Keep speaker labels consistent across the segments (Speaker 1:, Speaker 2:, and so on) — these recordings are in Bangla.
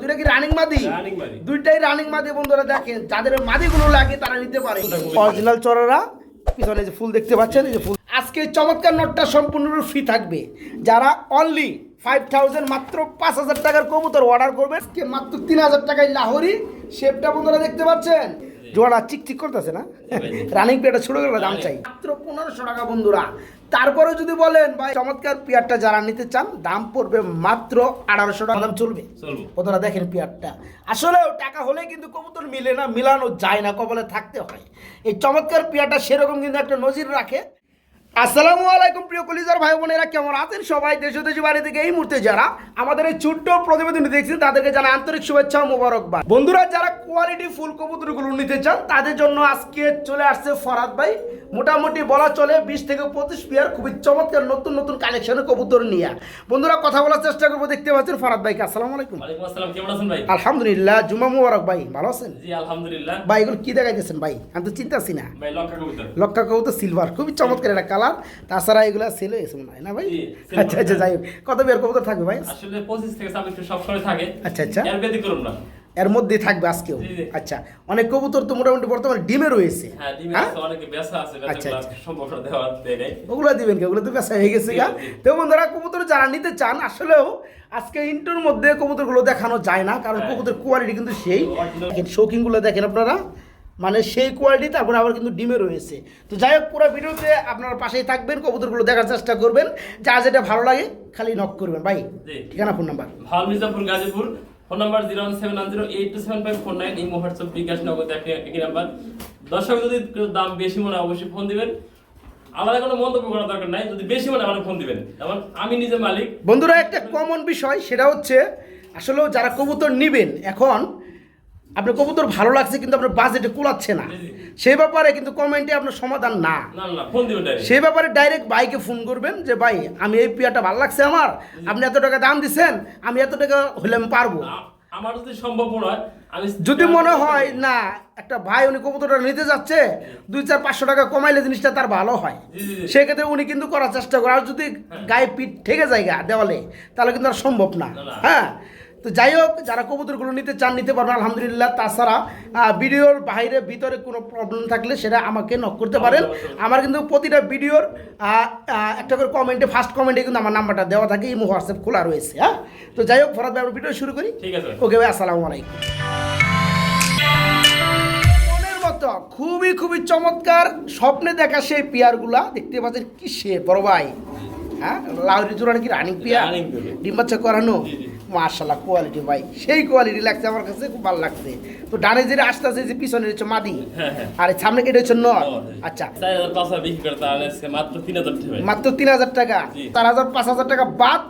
Speaker 1: দুইটা কি রানিং মাদি? দুইটাই রানিং মাদি বন্ধুরা দেখেন যাদের মাদিগুলো লাগে তারা নিতে পারে। অরিজিনাল চড়ারা পিছনে যে ফুল দেখতে পাচ্ছেন এই যে ফুল। আজকে চমৎকার নোটটা সম্পূর্ণ ফ্রি থাকবে। যারা অনলি ফাইভ থাউজেন্ড মাত্র পাঁচ হাজার টাকার কবুতর অর্ডার করবে আজকে মাত্র তিন হাজার টাকায় লাহোরি শেপটা বন্ধুরা দেখতে পাচ্ছেন। জোড়া চিকচিক করতেছে না? রানিং পেয়ারটা ছোট করে দাম চাই। মাত্র পনেরোশো টাকা বন্ধুরা। তারপরে যদি বলেন ভাই চমৎকার পিয়ারটা যারা নিতে চান দাম পড়বে মাত্র আঠারোশো টাকা। দাম চলবে? ওনারা দেখেন পিয়ারটা। আসলে টাকা হলে কিন্তু কবুতর মিলে না মিলানো যায় না কবলে থাকতে হয়। এই চমৎকার পিয়ারটা সেরকম কিন্তু একটা নজির রাখে। আসসালামু আলাইকুম প্রিয় কলিজার ভাই বোনেরা কেমন আছেন সবাই? দেশ ও দেশের বাড়ি থেকে এই মুহূর্তে যারা আমাদের এই ছোট্ট প্রতিবেদন দেখছেন তাদেরকে জানা আন্তরিক শুভেচ্ছা ও মোবারকবাদ। বন্ধুরা যারা কোয়ালিটি ফুল কবুতরগুলো নিতে চান তাদের জন্য আজকে চলে আসছে ফরাদ ভাই। মোটামুটি বলা চলে বিশ থেকে পঁচিশ পেয়ার খুবই চমৎকার নতুন নতুন কালেকশনের কবুতর নিয়ে। বন্ধুরা কথা বলার চেষ্টা করব দেখতে পাচ্ছেন ফরাদ ভাইকে। আসসালামু আলাইকুম।
Speaker 2: আসসালাম কেমন আছেন ভাই?
Speaker 1: আলহামদুলিল্লাহ জুমা মুবারক ভাই ভালো আছেন?
Speaker 2: আলহামদুলিল্লাহ।
Speaker 1: ভাই এগুলো কি দেখাইতেছেন ভাই? আমি তো চিন্তাছি না। লক্কা কবুতর। সিলভার খুবই চমৎকার একটা কালার তাছাড়া এগুলো সেল হয়েছে মনে হয় না ভাই? আচ্ছা আচ্ছা যাই হোক। কত বের কবুতর থাকবে ভাই?
Speaker 2: আসলে পঁচিশ থেকে ছাব্বিশ সব সময় থাকে।
Speaker 1: আচ্ছা আচ্ছা।
Speaker 2: এর বেদি করুন না।
Speaker 1: এর মধ্যে থাকবে আজকেও। আচ্ছা অনেক কবুতর তো মোটামুটি বর্তমানে ডিমে রয়েছে।
Speaker 2: হ্যাঁ
Speaker 1: হ্যাঁ?
Speaker 2: বেসা
Speaker 1: আচ্ছা, আচ্ছা। ওগুলো দিবেন কি? ওগুলো তো বেচা হয়ে গেছে গা। তো বন্ধুরা কবুতর যারা নিতে চান আসলেও আজকে ইন্টুর মধ্যে কবুতরগুলো দেখানো যায় না কারণ
Speaker 2: হ্যাঁ।
Speaker 1: কবুতর কোয়ালিটি কিন্তু সেই। শৌখিনগুলো দেখেন আপনারা। মানে সেই কোয়ালিটি তারপরে আবার কিন্তু ডিমে রয়েছে। তো যাই হোক পুরো ভিডিওতে আপনার পাশেই থাকবেন কবুতরগুলো দেখার চেষ্টা করবেন। যা যেটা ভালো লাগে খালি নক করবেন। ভাই। ঠিকানা ফোন নাম্বার
Speaker 2: ভালো Mirzapur Gazipur. Phone number zero one seven one zero eight two seven five four nine এই হোয়াটসঅ্যাপ বিকাশ নগদ একই একই নাম্বার দর্শক যদি দাম বেশি মনে হয় অবশ্যই ফোন দিবেন। আলাদা কোনো মন্তব্য করার দরকার নাই। যদি বেশি মনে হয় আমার ফোন দিবেন। যেমন আমি নিজে মালিক।
Speaker 1: বন্ধুরা একটা কমন বিষয় সেটা হচ্ছে আসলেও যারা কবুতর নিবেন এখন আপনার কবুতর ভালো লাগছে কিন্তু আপনার বাজেটে কুলাচ্ছে না। সেই ব্যাপারে কিন্তু কমেন্টে আপনার সমাধান না। সেই ব্যাপারে ডাইরেক্ট বাইকে ফোন করবেন যে ভাই আমি এই পিয়াটা ভালো লাগছে আমার। আপনি এত টাকা দাম দিচ্ছেন আমি এত টাকা হলে আমি পারব।
Speaker 2: আমার যদি সম্ভব মনে হয়
Speaker 1: যদি মনে হয় না একটা ভাই উনি কবুতরটা নিতে যাচ্ছে দুই চার পাঁচশো টাকা কমাইলে জিনিসটা তার ভালো হয়। সেক্ষেত্রে উনি কিন্তু করার চেষ্টা করে। আর যদি গায়ে পিঠ ঠেকে যায় গা দেওয়ালে তাহলে কিন্তু আর সম্ভব না। হ্যাঁ? তো যাই হোক যারা কবুতরগুলো নিতে চান নিতে পারবেন আলহামদুলিল্লাহ। তাছাড়া ভিডিওর বাইরে ভিতরে কোনো প্রবলেম থাকলে সেটা আমাকে নক করতে পারেন। আমার কিন্তু প্রতিটা ভিডিওর একটা করে কমেন্টে ফার্স্ট কমেন্টে কিন্তু আমার নাম্বারটা দেওয়া থাকে ইমো হোয়াটসঅ্যাপ খোলা রয়েছে হ্যাঁ? তো যাই হোক ফরাদ ভাই আমরা ভিডিও শুরু করি?
Speaker 2: ঠিক আছে।
Speaker 1: ওকে ভাই আসসালামু আলাইকুম। মনের মতো খুবই খুবই চমৎকার স্বপ্নে দেখা সেই পিয়ারগুলা। দেখতে পাচ্ছেন কি সে বড় ভাই হ্যাঁ? লাউরি জোড়ানো কি রানিং পিয়ার। ডিম বাচ্চা করানো। মার্শাল্লাহ কোয়ালিটি ভাই। সেই কোয়ালিটি লাগছে আমার কাছে খুব ভালো লাগছে। তো ডানে যে আসতে যে পিছনে হচ্ছে মাদি।
Speaker 2: হ্যাঁ হ্যাঁ।
Speaker 1: আর সামনে কেটে হচ্ছে নর।
Speaker 2: হ্যাঁ।
Speaker 1: আচ্ছা।
Speaker 2: মাত্র তিন হাজার টাকা।
Speaker 1: চার হাজার পাঁচ হাজার টাকা বাদ।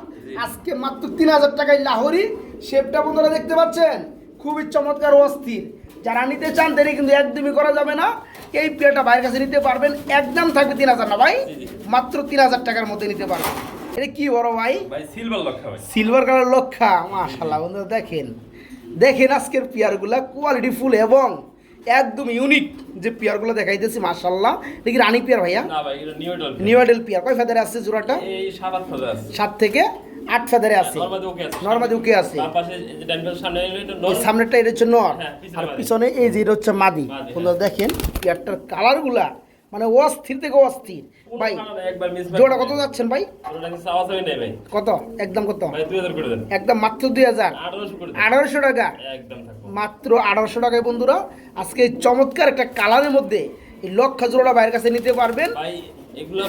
Speaker 1: আজকে মাত্র তিন হাজার টাকায় লাহোরি। শেপটা বন্ধুরা দেখতে পাচ্ছেন? খুবই চমৎকার ও অস্থির। যারা নিতে চান দেরি কিন্তু একদমই করা যাবে না। এই প্লেটটা বাইরের কাছে নিতে পারবেন। একদম থাকবে তিন হাজার না ভাই। মাত্র তিন হাজার টাকার মধ্যে নিতে পারবেন। এটা কি বড় ভাই?
Speaker 2: সিলভার লক্ষা ভাই।
Speaker 1: সিলভার কালার লক্ষা মাশাল্লাহ বন্ধুরা দেখেন। দেখেন আজকের পেয়ারগুলা কোয়ালিটি ফুল এবং একদম ইউনিক যে পেয়ারগুলো দেখাইতেছি মাশাল্লাহ দেখি রানী পেয়ার ভাইয়া?
Speaker 2: না ভাই এটা নিউ ডল
Speaker 1: নিউ পেয়ার। কয় ফেদারে আছে জোড়াটা?
Speaker 2: এই সাত আছে।
Speaker 1: থেকে আট ফেদারে আছে।
Speaker 2: নর্মাদি আছে।
Speaker 1: নর্মাদি ওকে আছে।
Speaker 2: এটা
Speaker 1: সামনেরটা এটা হচ্ছে নর।
Speaker 2: হ্যাঁ,
Speaker 1: আর পিছনে এই যে এটা হচ্ছে মাদি। তোমরা দেখেন পেয়ারটার কালারগুলা মানে অস্থির থেকে অস্থির। ভাই জোড়া কত যাচ্ছেন ভাই? কত? একদম কত? একদম মাত্র দুই হাজার।
Speaker 2: আঠারোশো
Speaker 1: টাকা? মাত্র আঠারোশো টাকায় বন্ধুরা আজকে চমৎকার একটা কালারের মধ্যে এই লক্ষা জোড়া বাইরের কাছে নিতে পারবেন।
Speaker 2: এগুলো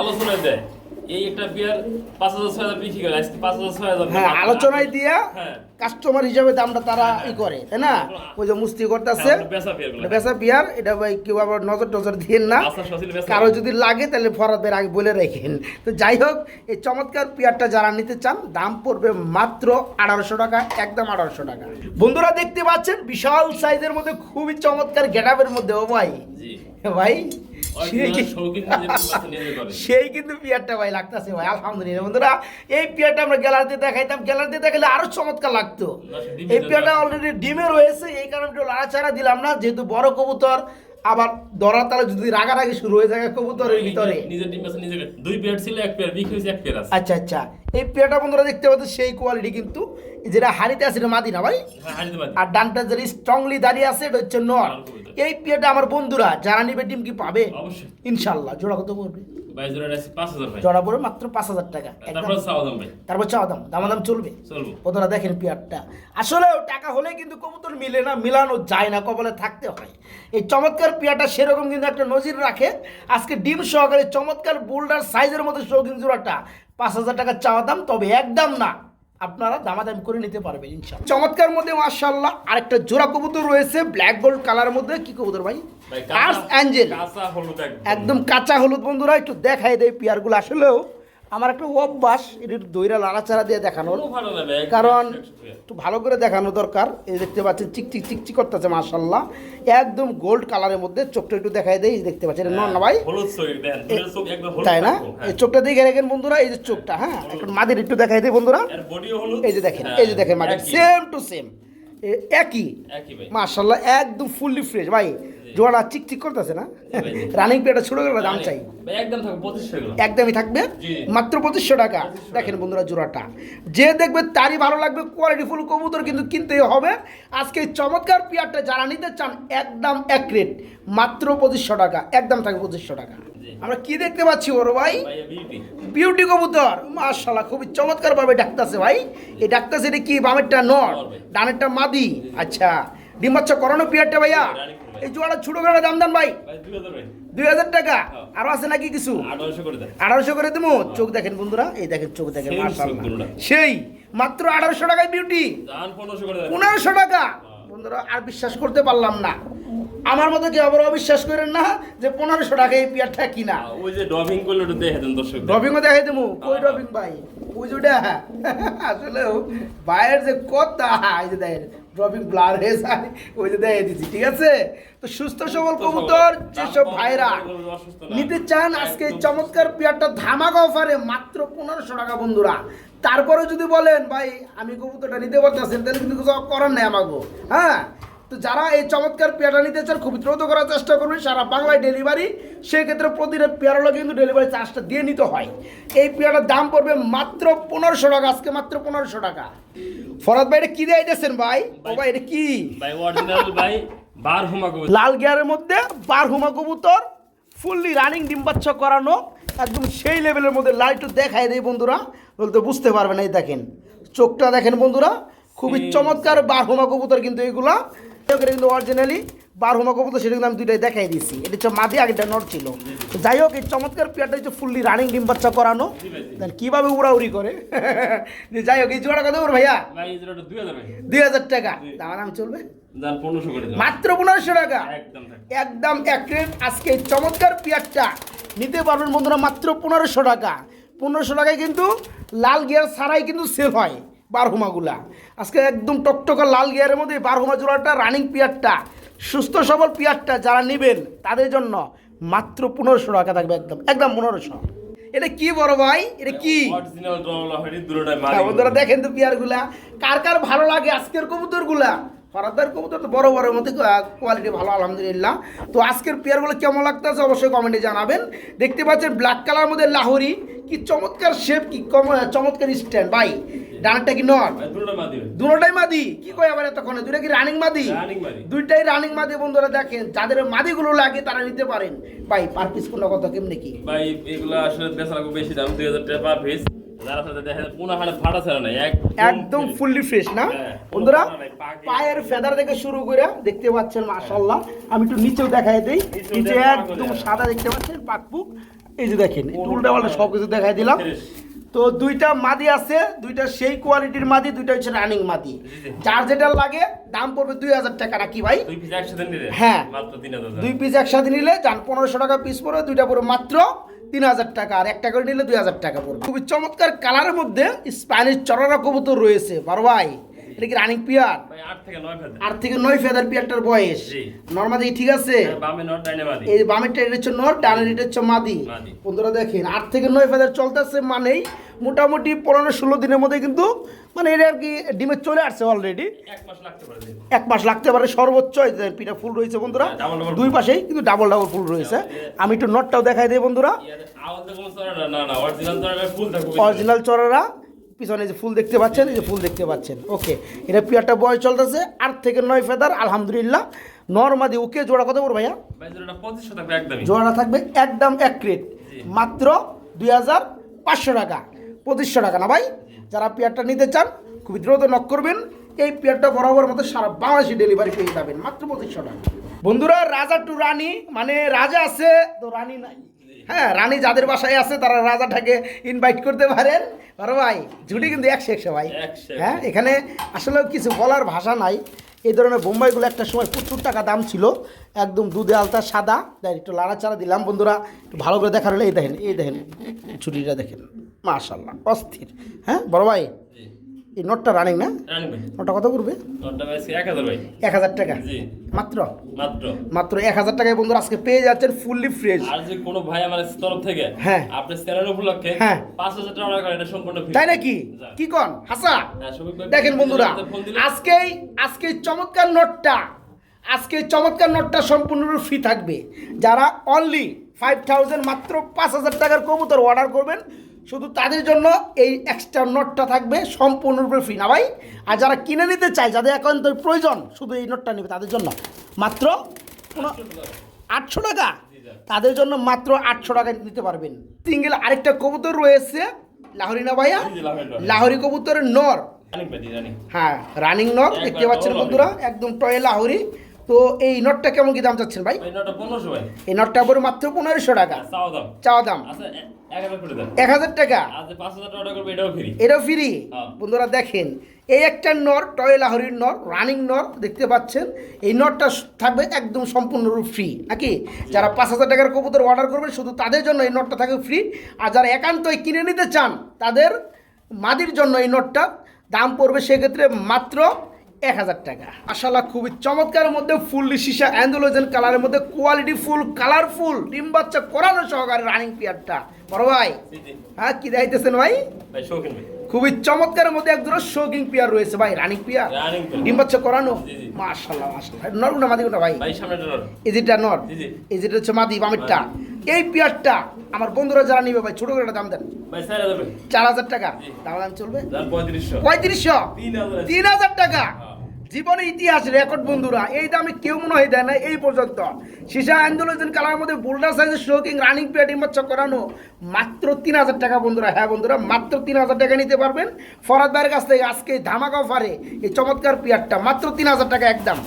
Speaker 2: আলোচনায় দেয়। এই একটা পেয়ার পাঁচ হাজার ছয় হাজার বিক্রি করে আজকে পাঁচ হাজার ছয় হাজার
Speaker 1: হ্যাঁ আলোচনায় দিয়া
Speaker 2: হ্যাঁ।
Speaker 1: কাস্টমার হিসাবে দামটা তারা ই করে তাই না? ওই যে মুস্তি করতেছে
Speaker 2: হ্যাঁ, বেচা
Speaker 1: বিয়ার এটা ভাই কেউ আবার নজর টজর দিয়েন না।
Speaker 2: আচ্ছা বেচা
Speaker 1: কারও যদি লাগে তাহলে ফরাদের আগে বলে রেখেন। তো যাই হোক এই চমৎকার পেয়ারটা যারা নিতে চান দাম পড়বে মাত্র আঠারোশো টাকা একদম আঠারোশো টাকা। বন্ধুরা দেখতে পাচ্ছেন বিশাল সাইজের মধ্যে খুবই চমৎকার গেটাপের মধ্যে ও ভাই। ভাই সেই কিন্তু পিয়ারটা ভাই লাগতেছে ভাই আলহামদুলিল্লাহ। বন্ধুরা এই পিয়ারটা আমরা গ্যালারিতে দেখাইতাম। গ্যালারিতে দেখালে আরও চমৎকার লাগতো। এই পিয়ারটা অলরেডি ডিমে রয়েছে এই কারণে একটু লাড়াচাড়া দিলাম না। যেহেতু বড় কবুতর আবার ধরা তালে যদি রাগারাগি শুরু হয়ে যায় কবুতরের ভিতরে।
Speaker 2: নিজের ডিম আছে নিজে দুই পেয়ার ছিল এক পেয়ার বিক্রি হয়েছে এক পেয়ার আছে।
Speaker 1: আচ্ছা আচ্ছা। এই পেয়ারটা বন্ধুরা দেখতে পাচ্ছেন সেই কোয়ালিটি কিন্তু যেটা হাড়িতে আছে এটা মাদি না ভাই।
Speaker 2: হ্যাঁ
Speaker 1: আর ডানটা যেটা স্ট্রংলি দাঁড়িয়ে আছে এটা হচ্ছে নর। এই পেয়ারটা আমার বন্ধুরা যারা নিবে ডিম কি পাবে? ইনশাল্লাহ জোড়া কত পড়বে?
Speaker 2: জোড়া
Speaker 1: পড়বে মাত্র পাঁচ হাজার টাকা।
Speaker 2: তারপর চাওয়া দাম
Speaker 1: দাম দামাদাম চলবে?
Speaker 2: চলবো।
Speaker 1: দেখেন পেয়ারটা। আসলে টাকা হলে কিন্তু কবুতর মিলে না মিলানো যায় না কপালে থাকতে হয়। এই চমৎকার পেয়ারটা সেরকম কিন্তু একটা নজির রাখে। আজকে ডিম সহকারে চমৎকার বোল্ডার সাইজের মধ্যে শৌখিন জোড়াটা পাঁচ হাজার টাকা চাওয়া দাম তবে একদম না। আপনারা দামাদাম করে নিতে পারবেন ইনশাল্লাহ চমৎকার মধ্যে মার্শাল্লাহ আরেকটা জোড়া কবুতর রয়েছে ব্ল্যাক গোল্ড কালার মধ্যে। কি কবুতর ভাই? অ্যাঞ্জেল
Speaker 2: কাঁচা হলুদ একদম।
Speaker 1: একদম কাঁচা হলুদ বন্ধুরা একটু দেখাই দেয় পিয়ারগুলো আসলেও। আমার একটা অভ্যাস এটা একটু দইরা লাড়াচাড়া দিয়ে দেখানোর। কারণ। একটু ভালো করে দেখানো দরকার। এই দেখতে পাচ্ছেন চিক চিক চিক চিক করতেছে মার্শাল্লাহ একদম গোল্ড কালারের মধ্যে চোখটা একটু দেখাই দেয় দেখতে পাচ্ছেন। নন না ভাই? তাই না?
Speaker 2: হ্যাঁ।
Speaker 1: এই চোখটা দেখে রাখেন বন্ধুরা এই যে চোখটা হ্যাঁ? এখন মাদির একটু দেখাই দেয় বন্ধুরা। এই যে দেখেন
Speaker 2: হ্যাঁ,
Speaker 1: এই যে দেখেন মাদির সেম টু সেম একই।
Speaker 2: একই
Speaker 1: মার্শাল্লাহ একদম ফুললি ফ্রেশ ভাই জোড়া চিক চিক করতেছে না। রানিং পেটা ছোট গেলে দাম চাই। একদমই থাকবে? মাত্র পঁচিশশো টাকা। দেখেন বন্ধুরা জোড়াটা। যে দেখবে তারই ভালো লাগবে কোয়ালিটি ফুল কবুতর কিন্তু কিনতেই হবে। আজকে এই চমৎকার পেয়ারটা যারা নিতে চান একদম এক রেট মাত্র পঁচিশশো টাকা একদম থাকবে পঁচিশশো টাকা। আমরা কি দেখতে পাচ্ছি ওর ভাই?
Speaker 2: বিউটি
Speaker 1: কবুতর। মাশাল্লাহ খুবই চমৎকার ভাবে ডাকতেছে ভাই। এই ডাকতেছে এটা কি বামেরটা নর? ডানেরটা মাদি? আচ্ছা। ডিম বাচ্চা করানো পেয়ারটা ভাইয়া? এই জোড়া ছোট দাম দাম ভাই
Speaker 2: দুই হাজার
Speaker 1: টাকা?
Speaker 2: হ্যাঁ।
Speaker 1: আরও আছে নাকি কিছু?
Speaker 2: আঠারোশো করে
Speaker 1: দেবো চোখ দেখেন বন্ধুরা এই দেখেন চোখ দেখেন
Speaker 2: সেই
Speaker 1: মাত্র আঠারোশো টাকায় বিউটি
Speaker 2: পনেরোশো
Speaker 1: টাকা? বন্ধুরা আর বিশ্বাস করতে পারলাম না। আমার মতো কি আবার অবিশ্বাস করেন না যে পনেরোশো টাকা এই পিয়ারটা কিনা।
Speaker 2: ওই যে ড্রপিং করলে ওটা দেখে দেন দর্শক।
Speaker 1: দেখাই দেবো। কই ড্রপিং ভাই? ওই যে আসলে ভাইয়ের যে কথা এই যে দেখেন ড্রপিং ব্লার হয়ে যায় ওই যে দিচ্ছি ঠিক আছে? তো সুস্থ সবল কবুতর যেসব ভাইরা নিতে চান আজকে এই চমৎকার পেয়ারটা ধামাকা অফারে মাত্র পনেরোশো টাকা বন্ধুরা। তারপরে যদি বলেন ভাই আমি কবুতরটা নিতে পারতেছেন তাহলে কিন্তু কিছু করার নেই আমাকে হ্যাঁ? তো যারা এই চমৎকার পেয়ারটা নিতে চান খুব দ্রুত করার চেষ্টা করবেন সারা বাংলায় ডেলিভারি। সেক্ষেত্রে প্রতিটা পেয়ারগুলো কিন্তু ডেলিভারি চার্জটা দিয়ে নিতে হয়। এই পেয়ারটার দাম পড়বে মাত্র পনেরোশো টাকা আজকে মাত্র পনেরোশো টাকা। ফরাদ ভাই এটা কি দিয়ে দিয়েছেন ভাই? ও ভাই এটা কি?
Speaker 2: ভাই অরিজিনাল ভাই বার হুমা কবুতর।
Speaker 1: লাল গিয়ারের মধ্যে বারহুমা কবুতর ফুললি রানিং ডিম বাচ্চা করানো একদম সেই লেভেলের মধ্যে লাইটও দেখায় দেয় বন্ধুরা বলতে বুঝতে পারবেন না এই দেখেন। চোখটা দেখেন বন্ধুরা খুবই চমৎকার বারহুমা কবুতর কিন্তু এইগুলা এগুলো কিন্তু অরিজিনালি বারহুমা কবুতর সেটা কিন্তু আমি দুইটাই দেখাই দিয়েছি এটা হচ্ছে মাদি আগেটা নট ছিল। তো যাই হোক এই চমৎকার পেয়ারটা হচ্ছে ফুললি রানিং ডিম বাচ্চা করানো। দেন কীভাবে উড়াউড়ি করে? যাই হোক এই জোড়া কত ওর ভাইয়া?
Speaker 2: ভাই দুই হাজার
Speaker 1: টাকা। দাম আমি চলবে?
Speaker 2: পনেরোশো করে দেন
Speaker 1: মাত্র পনেরোশো টাকা?
Speaker 2: একদম
Speaker 1: একদম এক রেট আজকে এই চমৎকার পেঁয়াজটা নিতে পারবেন বন্ধুরা মাত্র পনেরোশো টাকা। পনেরোশো টাকায় কিন্তু লাল গিয়ার ছাড়াই কিন্তু সেল হয় বারহুমাগুলা। আজকে একদম টকটকা লাল গিয়ারের মধ্যে বারহুমা জোড়াটা রানিং পেঁয়াজটা সুস্থ সবল পেঁয়াজটা যারা নেবেন তাদের জন্য মাত্র পনেরোশো টাকা থাকবে একদম একদম পনেরোশো। এটা কি বড় ভাই? এটা কি? বন্ধুরা দেখেন তো পেয়ারগুলা কার কার ভালো লাগে আজকের কবুতরগুলা? ফরাদার কবুতর তো বড় বড় মধ্যে কোয়ালিটি ভালো আলহামদুলিল্লাহ। তো আজকের পেয়ারগুলো কেমন লাগতেছে অবশ্যই কমেন্টে জানাবেন। দেখতে পাচ্ছেন ব্ল্যাক কালার মধ্যে লাহোরি কি চমৎকার শেপ কি চমৎকার স্ট্যান্ড ভাই। ডানারটা কি নট? দুটোটাই মাদি? কি কয় আবার এতক্ষণে? দুইটা কি রানিং মাদি? দুইটাই রানিং মাদি বন্ধুরা দেখেন যাদের মাদিগুলো লাগে তারা নিতে পারেন। ভাই পার পিস কোনো কত কেমনি কি?
Speaker 2: ভাই এগুলো আসলে বেচা লাগবে বেশি দাম দুই হাজার টাকা পার পিস
Speaker 1: একদম ফুললি ফ্রেশ না?
Speaker 2: হ্যাঁ,
Speaker 1: বন্ধুরা পায়ের ফেদার থেকে শুরু করে দেখতে পাচ্ছেন মাশাল্লাহ আমি একটু নিচেও দেখাই দিই। নিচে একদম সাদা দেখতে পাচ্ছেন পাকপুক এই যে দেখেন উল্টা পাল্টা সব কিছু দেখাই দিলাম। তো দুইটা মাদি আছে দুইটা সেই কোয়ালিটির মাদি দুইটা হচ্ছে রানিং মাদি। যার যেটা লাগে দাম পড়বে দুই হাজার টাকা নাকি ভাই?
Speaker 2: দুই পিস একসাথে নিলে?
Speaker 1: হ্যাঁ। দুই পিস একসাথে নিলে যান পনেরোশো টাকা পিস পড়বে দুইটা পড়বে মাত্র তিন হাজার টাকা। আর একটা করে নিলে দুই হাজার টাকা পড়বে। খুবই চমৎকার কালারের মধ্যে স্প্যানিশ চড়ারা কবুতর রয়েছে বড় ভাই। এটা কি রানিং পিয়ার?
Speaker 2: আট থেকে নয় ফেদার।
Speaker 1: পিয়ারটার বয়স। নর্মাদি ঠিক আছে?
Speaker 2: মাদি।
Speaker 1: এই বামেরটা এটা হচ্ছে নর ডানের এটা হচ্ছে মাদি। বন্ধুরা দেখেন আট থেকে নয় ফেদার চলতেছে মানেই মোটামুটি পনেরো ষোলো দিনের মধ্যে কিন্তু মানে এটা আর কি ডিমে চলে আসছে অলরেডি
Speaker 2: এক মাস লাগতে পারে
Speaker 1: সর্বোচ্চ পিঠা ফুল রয়েছে বন্ধুরা।
Speaker 2: হ্যাঁ,
Speaker 1: দুই। পাশেই কিন্তু ডাবল ডাবল ফুল রয়েছে। আমি একটু নটটাও দেখাই দিই বন্ধুরা।
Speaker 2: অরিজিনাল
Speaker 1: চড়ারা। পিছনে যে ফুল দেখতে পাচ্ছেন এই যে ফুল দেখতে পাচ্ছেন। ওকে এটা পিয়ারটা বয়স চলতেছে আট থেকে নয় ফেদার আলহামদুলিল্লাহ। নর্মাদি ওকে জোড়া কত পড়বে ভাইয়া? জোড়া থাকবে একদম এক ক্রেট মাত্র দুই হাজার পাঁচশো টাকা পঁচিশশো টাকা না ভাই? যারা পেয়ারটা নিতে চান খুবই দ্রুত নক করবেন। এই পেয়ারটা বরাবর মতো সারা বাংলাদেশে ডেলিভারি পেয়ে যাবেন মাত্র পঁচিশশো টাকা। বন্ধুরা রাজা টু রানী মানে রাজা আছে তো রানী নাই। হ্যাঁ রানী যাদের বাসায় আছে তারা রাজাটাকে ইনভাইট করতে পারেন। বড় ভাই জুটি কিন্তু একশো একশো ভাই। হ্যাঁ এখানে আসলে কিছু বলার ভাষা নাই। এই ধরনের বোম্বাইগুলো একটা সময় প্রচুর টাকা দাম ছিল। একদম দুধে আলতা সাদা। তাই একটু লাড়াচাড়া দিলাম বন্ধুরা। একটু ভালো করে দেখার হলে এই দেখেন এই দেখেন ছুটিটা দেখেন। মাশাল্লাহ অস্থির। হ্যাঁ বড় ভাই? এই নোটটা রানিং না? নোটটা কত করবে
Speaker 2: এক হাজার
Speaker 1: টাকা? মাত্র?
Speaker 2: মাত্র।
Speaker 1: মাত্র এক হাজার টাকায় বন্ধুরা আজকে পেয়ে যাচ্ছেন ফুললি ফ্রেশ
Speaker 2: আর যে কোনো ভাই আমার তরফ থেকে
Speaker 1: হ্যাঁ।
Speaker 2: আপনার চ্যানেল উপলক্ষে
Speaker 1: হ্যাঁ।
Speaker 2: পাঁচ হাজার টাকা করেন এটা সম্পূর্ণ
Speaker 1: তাই নাকি। কি কন? হাসা?
Speaker 2: হ্যাঁ,
Speaker 1: দেখেন বন্ধুরা আজকেই আজকে চমৎকার নোটটা আজকে চমৎকার নোটটা সম্পূর্ণরূপে ফ্রি থাকবে। যারা অনলি ফাইভ থাউজেন্ড মাত্র পাঁচ হাজার টাকার কবুতর অর্ডার করবেন শুধু তাদের জন্য এই এক্সট্রা নোটটা থাকবে সম্পূর্ণরূপে ফ্রি না ভাই আর যারা কিনে নিতে চায় যাদের একান্ত প্রয়োজন শুধু এই নোটটা নেবে তাদের জন্য। মাত্র আটশো টাকা? তাদের জন্য মাত্র আটশো টাকা নিতে পারবেন। সিঙ্গেল আরেকটা কবুতর রয়েছে লাহরিনা ভাইয়া?
Speaker 2: জি, জি, লাহোরি
Speaker 1: লাহরি কবুতরের নর। হ্যাঁ রানিং
Speaker 2: নর
Speaker 1: দেখতে পাচ্ছেন বন্ধুরা একদম টয়ে লাহরি। তো এই নটটা কেমন কি দাম চাচ্ছেন ভাই। এই নটটা পড়ে মাত্র পনেরোশো টাকা।
Speaker 2: চাওয়া দাম। আচ্ছা, এক হাজার।
Speaker 1: টাকা?
Speaker 2: করবে, এটাও
Speaker 1: ফ্রি
Speaker 2: হ্যাঁ।
Speaker 1: বন্ধুরা দেখেন এই একটা নর টয়ে লাহরির নর রানিং নর দেখতে পাচ্ছেন? এই নটটা থাকবে একদম সম্পূর্ণরূপ ফ্রি নাকি? যারা পাঁচ হাজার টাকার কবুতর অর্ডার করবেন শুধু তাদের জন্য এই নটটা থাকবে ফ্রি আর যারা একান্তই কিনে নিতে চান তাদের মাদির জন্য এই নটটা দাম পড়বে সেক্ষেত্রে মাত্র এক হাজার টাকা আশাল্লাহ খুবই চমৎকারের মধ্যে ফুল সিসা অ্যান্ডোলোজেন কালারের মধ্যে কোয়ালিটি ফুল কালারফুল ডিম বাচ্চা করানো সহকারে রানিং পেয়ারটা বড় ভাই। হ্যাঁ কি দেখাইতেছেন ভাই। খুবই চমৎকারের মধ্যে এক একজন শোকিং পেয়ার রয়েছে ভাই রানিং পেয়ার ডিম বাচ্চা করানো। মাশাল্লাহ মাশাল্লাহ নরগুনা মাদি কোনটা ভাই। এজিটা নর। এজিটা হচ্ছে মাদি বামেরটা এই পেয়ারটা আমার বন্ধুরা যারা নিবে ভাই ছোট করে একটা দাম দেন
Speaker 2: চার হাজার
Speaker 1: টাকা। দাম দাম চলবে
Speaker 2: পঁয়ত্রিশশো।
Speaker 1: পঁয়ত্রিশশো
Speaker 2: তিন হাজার।
Speaker 1: টাকা
Speaker 2: হ্যাঁ।
Speaker 1: জীবনে ইতিহাস রেকর্ড বন্ধুরা। এই দামে কেউ মনে হয় দেয় না এই পর্যন্ত। সীসা আন্দোলন কালার মধ্যে বোল্ডার সাইজের শোকিং রানিং প্যাড ইমাচ্ছ করানো মাত্র তিন হাজার টাকা, বন্ধুরা। হ্যাঁ বন্ধুরা, মাত্র তিন হাজার টাকা নিতে পারবেন। ফরাদ ভাইয়ের কাছ থেকে আজকে ধামাকা ফারে এই চমৎকার পিয়ারটা মাত্র তিন হাজার টাকা একদম।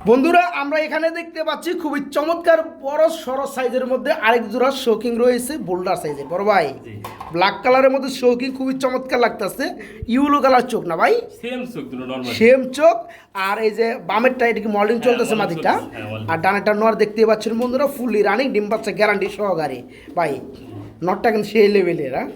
Speaker 1: বন্ধুরা আমরা এখানে দেখতে পাচ্ছি খুবই চমৎকার বড় সড় সাইজের মধ্যে আরেক জোড়া শোকিং রয়েছে বোল্ডার সাইজের বড় ভাই। ব্ল্যাক কালারের মধ্যে শোকিং খুবই চমৎকার লাগতেছে ইউলো কালার চোখ না ভাই। সেম চোখ আর এই যে বামেরটা এটা কি মল্ডিং
Speaker 2: হ্যাঁ,
Speaker 1: চলতেছে
Speaker 2: চলতেছে, হ্যাঁ।
Speaker 1: আর ডানেরটা নোয়ার দেখতে পাচ্ছেন বন্ধুরা ফুললি রানিং ডিম বাচ্চা গ্যারান্টি সহকারে ভাই নটটা কিন্তু সেই লেভেলের হ্যাঁ?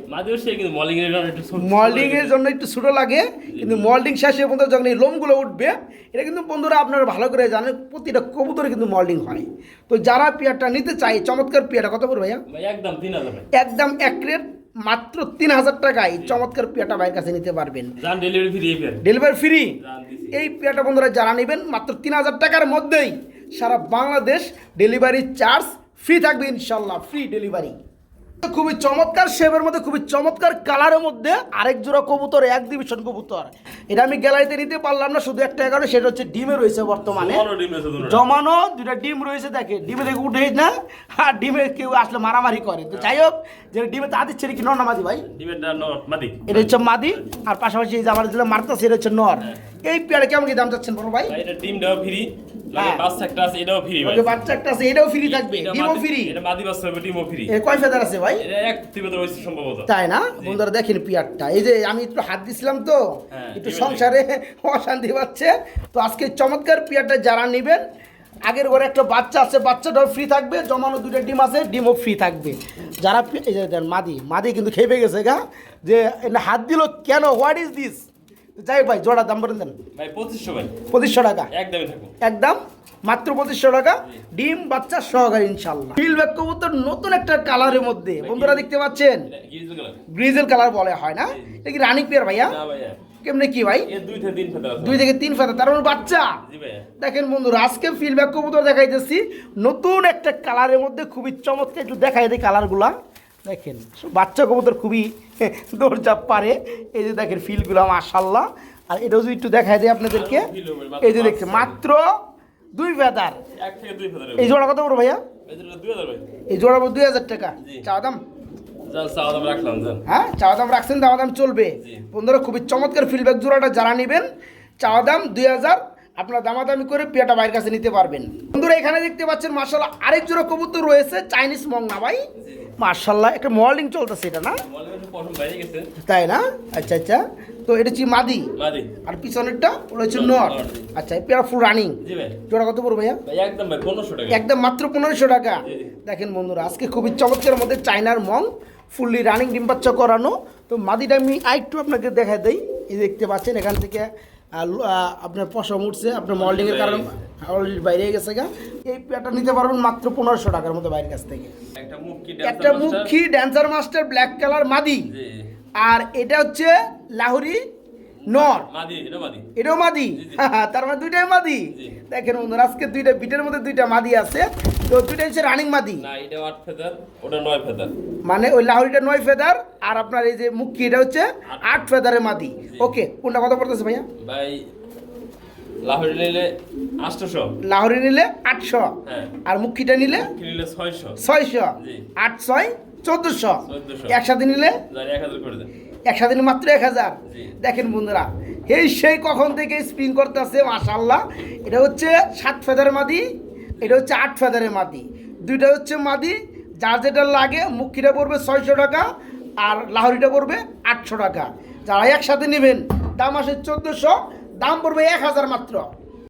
Speaker 1: মল্ডিং এর জন্য একটু ছোটো লাগে। কিন্তু মল্ডিং শেষে বন্ধুরা যখন এই লোমগুলো উঠবে এটা কিন্তু বন্ধুরা আপনারা ভালো করে জানেন প্রতিটা কবুতরে কিন্তু মল্ডিং হয়। তো যারা পেয়ারটা নিতে চাই চমৎকার পেয়ারটা কত করে ভাইয়া?
Speaker 2: একদম তিন হাজার
Speaker 1: একদম এক রেট মাত্র তিন হাজার টাকায় চমৎকার পেয়ারটা ভাইয়ের কাছে নিতে পারবেন।
Speaker 2: ডেলিভারি ফ্রি এই
Speaker 1: পেয়ারটা বন্ধুরা যারা নেবেন মাত্র তিন হাজার টাকার মধ্যেই সারা বাংলাদেশ ডেলিভারি চার্জ ফ্রি থাকবে ইনশাল্লাহ ফ্রি ডেলিভারি খুবই চমৎকার শেপের মধ্যে খুবই চমৎকার কালারের মধ্যে আরেক জোড়া কবুতর এক ডিভিশন কবুতর। এটা আমি গ্যালারিতে নিতে পারলাম না শুধু একটা কারণে সেটা হচ্ছে ডিমে রয়েছে বর্তমানে। জমানো দুটা। ডিম রয়েছে দেখে। ডিমে থেকে উঠে না আর ডিমে কেউ আসলে মারামারি করে। তো যাই হোক যে ডিমে তাদের দিচ্ছে কি নর ভাই?
Speaker 2: নর, মাদি।
Speaker 1: এটা হচ্ছে মাদি আর পাশাপাশি এই যে আমার যেটা মারতাছে এটা হচ্ছে নর। এই পেয়ারে কেমন কি দাম চাচ্ছেন বড় ভাই?
Speaker 2: এটা ডিমটাও free, লাগে
Speaker 1: হ্যাঁ।
Speaker 2: বাচ্চা একটা আছে, এটাও free ভাই।
Speaker 1: বাচ্চা একটা আছে এটাও ফ্রি থাকবে। ডিমও ফ্রি
Speaker 2: এটা মাদি বাচ্চা হবে, ডিমও free।
Speaker 1: এর কয় ফেদার আছে ভাই?
Speaker 2: এটা এক হয়েছে সম্ভবত।
Speaker 1: তাই না? বন্ধুরা দেখেন পিয়ারটা। এই যে আমি একটু হাত দিছিলাম তো
Speaker 2: হ্যাঁ,
Speaker 1: একটু সংসারে অশান্তি পাচ্ছে। তো আজকে চমৎকার পিয়ারটা যারা নেবেন আগের ঘরে একটা বাচ্চা আছে বাচ্চাটাও ফ্রি থাকবে জমানো দুটো ডিম আছে ডিমও ফ্রি থাকবে। যারা মাদি মাদি কিন্তু খেপে গেছে গা যে হাত দিল কেন? হোয়াট ইজ দিস যাই ভাই জোড়া দাম বলেন দেন।
Speaker 2: ভাই পঁচিশশো ভাই।
Speaker 1: পঁচিশশো টাকা।
Speaker 2: একদমই থাকুন
Speaker 1: একদম মাত্র পঁচিশশো টাকা। ডিম বাচ্চা সহকারে ইনশাল্লাহ। ফিল ব্যাক কবুতর নতুন একটা কালারের মধ্যে। বন্ধুরা দেখতে পাচ্ছেন?
Speaker 2: গিরিজল কালার
Speaker 1: বলে হয় না? এটা কি রানিক পেয়ার ভাইয়া? কেমনে কি ভাই?
Speaker 2: দুই থেকে তিন ফেদার আছে।
Speaker 1: দুই থেকে তিন ফাতা। তার মানে বাচ্চা। দেখেন বন্ধুরা আজকে ফিডব্যাক কবুতর দেখাইতেছি। নতুন একটা কালারের মধ্যে খুবই চমৎকার একটু দেখাই দিই কালারগুলা দেখেন বাচ্চা কবুতর খুবই দৌড়ঝাপ পারে। এই যে দেখেন ফিলগুলো মাশাল্লাহ আর এটাও যদি একটু দেখাই দিই আপনাদেরকে। এই যে দেখছেন মাত্র দুই ফেদার। এই জোড়া কত বড় ভাইয়া?
Speaker 2: এই
Speaker 1: জোড়া দুই হাজার টাকা। চাওয়া দাম? হ্যাঁ চাওয়া দাম রাখছেন দাওয়া দাম চলবে। বন্ধুরা খুবই চমৎকার ফিডব্যাক জোড়াটা যারা নেবেন চাওয়া দাম দুই হাজার। আপনার দামাদামি করে পেয়াটা বাইরের কাছে নিতে পারবেন। বন্ধুরা এখানে দেখতে পাচ্ছেন মার্শাল্লাহ আরেক জোড়া কবুতর রয়েছে চাইনিজ মংনা ভাই। মার্শাল্লাহ একটা মডেলিং চলতেছে এটা না? তাই না? আচ্ছা আচ্ছা। তো এটা হচ্ছে মাদি? আর পিছনেরটা ওটা হচ্ছে নট। আচ্ছা পেয়ারা ফুল রানিং জোড়া কত পড়বে ভাইয়া?
Speaker 2: একদম ভাই পনেরোশো টাকা।
Speaker 1: একদম মাত্র পনেরোশো টাকা। দেখেন বন্ধুরা আজকে খুবই চমৎকার মধ্যে চায়নার মং ফুললি রানিং ডিম বাচ্চা করানো। তো মাদিটা আমি আরেকটু আপনাকে দেখা দেই। এই দেখতে পাচ্ছেন এখান থেকে আপনার পশম উঠছে আপনার মল্ডিং এর কারণে অলরেডি বাইরে গেছে গা। এই পেয়ারটা নিতে পারবেন মাত্র পনেরোশো টাকার মতো বাইরের কাছ থেকে।
Speaker 2: একটা মুখী
Speaker 1: ড্যান্সার মাস্টার ব্ল্যাক কালার মাদি। আর এটা হচ্ছে লাহুরি নর। এটাও মাদি। তার মানে দুইটাই মাদি। দেখেন বন্ধুরা আজকে দুইটা বিটের মধ্যে দুইটা মাদি আছে। তো দুইটা হচ্ছে রানিং মাদি।
Speaker 2: না এটা আট ফেদার ওটা নয় ফেদার
Speaker 1: মানে ওই লাহরিটা নয় ফেদার আর আপনার এই যে মুখি এটা হচ্ছে আট ফেদারের মাদি। ওকে কোনটা কত পড়তেছে ভাইয়া?
Speaker 2: ভাই লাহোরি নিলে আটশোশো
Speaker 1: লাহরি নিলে আটশো।
Speaker 2: হ্যাঁ।
Speaker 1: আর মুখিটা নিলে
Speaker 2: নিলে ছয়শো।
Speaker 1: ছয়শো।
Speaker 2: জি।
Speaker 1: আট ছয় চোদ্দশো।
Speaker 2: চোদ্দশো।
Speaker 1: একসাথে নিলে
Speaker 2: যার এক হাজার করে দেন।
Speaker 1: একসাথে নিলে মাত্র এক হাজার।
Speaker 2: জি।
Speaker 1: দেখেন বন্ধুরা এই সেই কখন থেকে স্প্রিং করতেছে মাশাল্লাহ এটা হচ্ছে সাত ফেদারের মাদি। এটা হচ্ছে আট ফেদারের মাদি। দুইটা হচ্ছে মাদি, যার যেটা লাগে মুখিটা পড়বে ছয়শো টাকা আর লাহরিটা পড়বে আটশো টাকা। যারা একসাথে নেবেন, দাম আসে চোদ্দোশো, দাম পড়বে এক হাজার মাত্র।